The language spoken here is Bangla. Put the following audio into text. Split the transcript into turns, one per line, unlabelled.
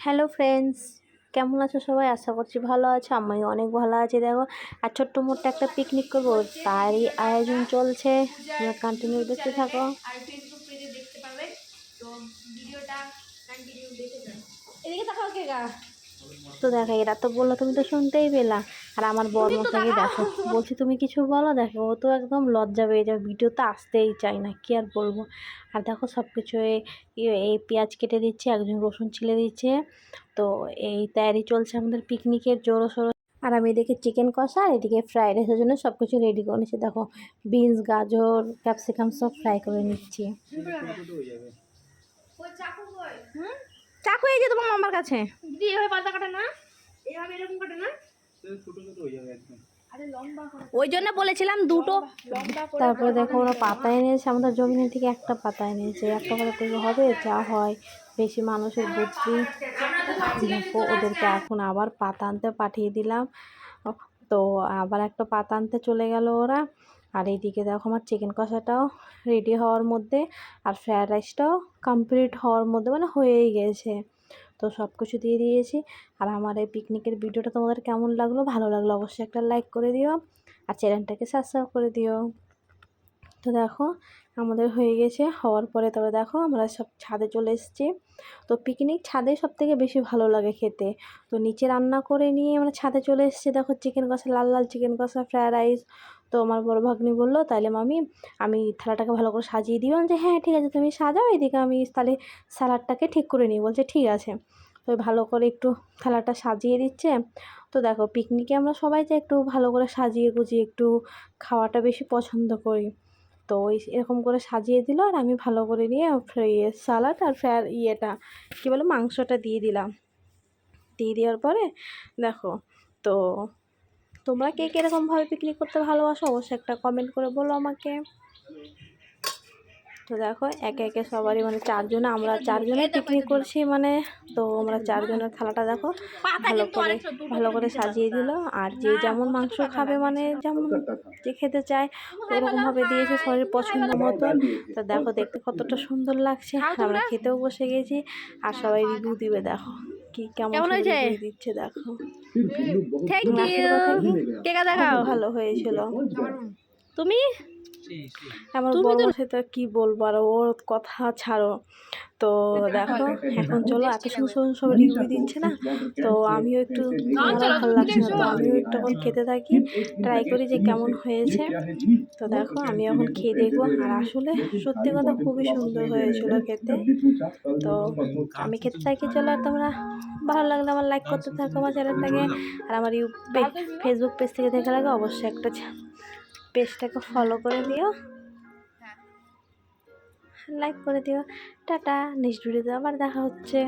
হ্যালো ফ্রেন্ডস কেমন আছো সবাই? আশা করছি ভালো আছো। আমি অনেক ভালো আছি। দেখো, আর ছোট্ট মোট্ট একটা পিকনিক করব। তারই আয়োজন চলছে। কন্টিনিউ দেখতে থাকো।
তো
তো দেখো, এরা তো বলল, তুমি তো শুনতেই পেলা। আর আমার বর মশাইকে দেখো বলছি তুমি কিছু বলো দেখো ও তো একদম লজ্জা পেয়ে যাবে ভিডিওতে আসতেই চায় না কি আর বলব? আর দেখো সব কিছু এই পেঁয়াজ কেটে দিচ্ছে একজন রসুন ছিলে দিচ্ছে তো এই তৈরি চলছে আমাদের পিকনিকের জোরো সোরো। আর আমি এদিকে চিকেন কষা আর এদিকে ফ্রাইড রাইসের জন্য সব কিছু রেডি করে নিচ্ছি। দেখো বিনস গাজর ক্যাপসিকাম সব ফ্রাই করে নিচ্ছি।
চাকু কই?
চাকু এই যে তোমার মামার কাছে।
দিদি এভাবে পাতা কাটে না? এভাবে এরকম কাটে না?
ওই জন্য বলেছিলাম দুটো। তারপরে দেখো ওরা পাতা এনেছে আমাদের জমিনে থেকে একটা পাতা এনেছে একটা পাতা থেকে হবে, যা হয়। বেশি মানুষের বুদ্ধি দেখো ওদেরকে এখন আবার পাতা আনতে পাঠিয়ে দিলাম। তো আবার একটা পাতা আনতে চলে গেল ওরা। আর এইদিকে দেখো আমার চিকেন কষাটাও রেডি হওয়ার মধ্যে, আর ফ্রায়েড রাইসটাও কমপ্লিট হওয়ার মধ্যে মানে হয়েই গেছে। তো সব কিছু দিয়ে দিয়েছি। আর আমার এই পিকনিকের ভিডিওটা তোমাদের কেমন লাগল? ভালো লাগল অবশ্যই একটা লাইক করে দিও আর চ্যানেলটাকে সাবস্ক্রাইব করে দিও। তো দেখো, আমাদের হয়ে গেছে। হওয়ার পরে তবে দেখো, আমরা সব ছাদে চলে এসেছি। তো পিকনিক ছাদে সব থেকে বেশি ভালো লাগে খেতে। তো নিচে রান্না করে নিয়ে আমরা ছাদে চলে এসেছি। দেখো চিকেন কষা, লাল লাল চিকেন কষা ফ্রায়েড রাইস তো আমার বড় ভাগ্নি বলল তাহলে মামি, আমি থালাটাকে ভালো করে সাজিয়ে দিলাম যে হ্যাঁ ঠিক আছে, তুমি সাজাও, এদিকে আমি তাহলে স্যালাডটাকে ঠিক করে নিই। বলছে, ঠিক আছে। তো ভালো করে একটু থালাটা সাজিয়ে দিচ্ছে। তো দেখো, পিকনিকে আমরা সবাই যে একটু ভালো করে সাজিয়ে গুজিয়ে একটু খাওয়াটা বেশি পছন্দ করি। তো ওই এরকম করে সাজিয়ে দিল আর আমি ভালো করে নিয়ে ইয়ে সালাড আর ফ্রায়ার ইয়েটা, কী বলে, মাংসটা দিয়ে দিলাম। দিয়ে দেওয়ার পরে দেখো, তো তোমরা কে কীরকমভাবে পিকনিক করতে ভালোবাসো, অবশ্যই একটা কমেন্ট করে বলো আমাকে। তো দেখো, একে একে সবারই মানে চারজনে, আমরা চারজনে পিকনিক করছি মানে তো আমরা চারজনের থালাটা দেখো ভালো করে ভালো করে সাজিয়ে দিল। আর যে যেমন মাংস খাবে মানে যেমন যে খেতে চায়, ওরকমভাবে দিয়েছে শরীর পছন্দ মতন তো দেখো, দেখতে কতটা সুন্দর লাগছে। আমরা খেতেও বসে গেছি, আর সবাই রিভিউ দিবে, দেখো। কি কেমন review দিচ্ছে দেখো।
থ্যাংক
ইউ
কেকা দেখাও।
ভালো হয়েছিল। তুমি? আমার বড় তো কি বলব? আর ওর কথা ছাড়ো। তো দেখো এখন চলো এত সুন্দর সুন্দর সব রিভিউ দিচ্ছে না? তো আমিও একটু ভালো লাগছে না তো আমিও একটু এখন খেতে থাকি। ট্রাই করি যে কেমন হয়েছে। তো দেখো আমি এখন খেয়ে দেখব। আর আসলে সত্যি কথা খুবই সুন্দর হয়েছিল খেতে। তো আমি খেতে থাকি চলো আর তোমরা ভালো লাগলে আমার লাইক করতে থাকো আমার চ্যানেলটাকে। আর আমার ইউ ফেসবুক পেজ থেকে দেখা লাগে অবশ্যই একটা পেজটাকে ফলো করে দিও। লাইক করে দিও। টাটা নেক্সট ভিডিওতে আবার দেখা হচ্ছে।